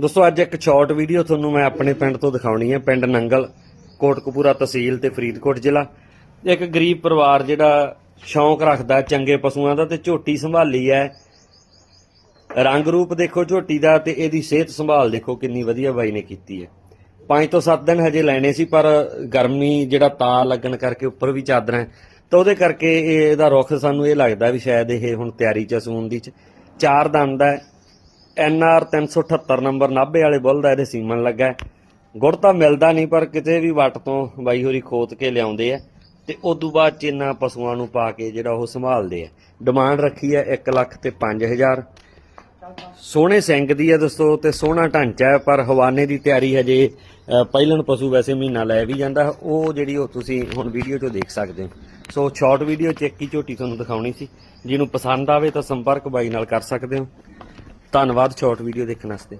ਦੋਸਤੋ ਅੱਜ ਇੱਕ ਸ਼ਾਰਟ ਵੀਡੀਓ ਤੁਹਾਨੂੰ ਮੈਂ ਆਪਣੇ ਪਿੰਡ ਤੋਂ ਦਿਖਾਉਣੀ ਹੈ। ਪਿੰਡ ਨੰਗਲ ਕੋਟਕਪੂਰਾ ਤਹਿਸੀਲ ਤੇ ਫਰੀਦਕੋਟ ਜ਼ਿਲ੍ਹਾ। ਇੱਕ ਗਰੀਬ ਪਰਿਵਾਰ ਜਿਹੜਾ ਸ਼ੌਂਕ ਰੱਖਦਾ ਚੰਗੇ ਪਸ਼ੂਆਂ ਦਾ ਤੇ ਝੋਟੀ ਸੰਭਾਲੀ ਹੈ। ਰੰਗ ਰੂਪ ਦੇਖੋ ਝੋਟੀ ਦਾ ਤੇ ਇਹਦੀ ਸਿਹਤ ਸੰਭਾਲ ਦੇਖੋ ਕਿੰਨੀ ਵਧੀਆ ਬਾਈ ਨੇ ਕੀਤੀ ਹੈ। 5 ਤੋਂ 7 ਦਿਨ ਹਜੇ ਲੈਣੇ ਸੀ ਪਰ ਗਰਮੀ ਜਿਹੜਾ ਤਾ ਲੱਗਣ ਕਰਕੇ ਉੱਪਰ ਵੀ ਚਾਦਰਾਂ ਹੈ, ਤਾਂ ਉਹਦੇ ਕਰਕੇ ਇਹ ਇਹਦਾ ਰੁੱਖ ਸਾਨੂੰ ਇਹ ਲੱਗਦਾ ਵੀ ਸ਼ਾਇਦ ਇਹ ਹੁਣ ਤਿਆਰੀ ਚ ਸੂਣ ਦੀ ਚ। ਚਾਰ ਦੰਦ ਹੈ ਐਨਆਰ 378 ਨੰਬਰ ਨਾਭੇ ਵਾਲੇ ਬੁੱਲ ਦਾ ਇਹਦੇ ਸੀਮਨ ਲੱਗਾ ਗੁੜ ਤਾਂ ਮਿਲਦਾ ਨਹੀਂ, ਪਰ ਕਿਤੇ ਵੀ ਵੱਟ ਤੋਂ ਬਾਈ ਹੋਰੀ ਖੋਤ ਕੇ ਲਿਆਉਂਦੇ ਆ ਤੇ ਤੋਂ ਬਾਅਦ ਚ ਇਹਨਾਂ ਪਸ਼ੂਆਂ ਨੂੰ ਪਾ ਕੇ ਜਿਹੜਾ ਉਹ ਸੰਭਾਲਦੇ ਆ। ਡਿਮਾਂਡ ਰੱਖੀ ਹੈ 1 ਲੱਖ ਤੇ 5000 ਸੋਹਣੇ ਸਿੰਘ ਦੀ ਹੈ ਦੋਸਤੋ ਤੇ ਸੋਹਣਾ ਢਾਂਚਾ ਹੈ, ਪਰ ਹਵਾਨੇ ਦੀ ਤਿਆਰੀ ਹਜੇ ਪਹਿਲਣ ਪਸ਼ੂ ਵੈਸੇ ਮਹੀਨਾ ਲੈ ਵੀ ਜਾਂਦਾ। ਉਹ ਜਿਹੜੀ ਉਹ ਤੁਸੀਂ ਹੁਣ ਵੀਡੀਓ 'ਚੋਂ ਦੇਖ ਸਕਦੇ ਹੋ। ਸੋ ਸ਼ਾਰਟ ਵੀਡੀਓ ਚ ਇੱਕ ਹੀ ਝੋਟੀ ਤੁਹਾਨੂੰ ਦਿਖਾਉਣੀ ਸੀ। ਜਿਹਨੂੰ ਪਸੰਦ ਆਵੇ ਤਾਂ ਸੰਪਰਕ ਬਾਈ ਨਾਲ ਕਰ ਸਕਦੇ ਹੋ। ਧੰਨਵਾਦ ਸ਼ਾਰਟ ਵੀਡੀਓ ਦੇਖਣ ਵਾਸਤੇ।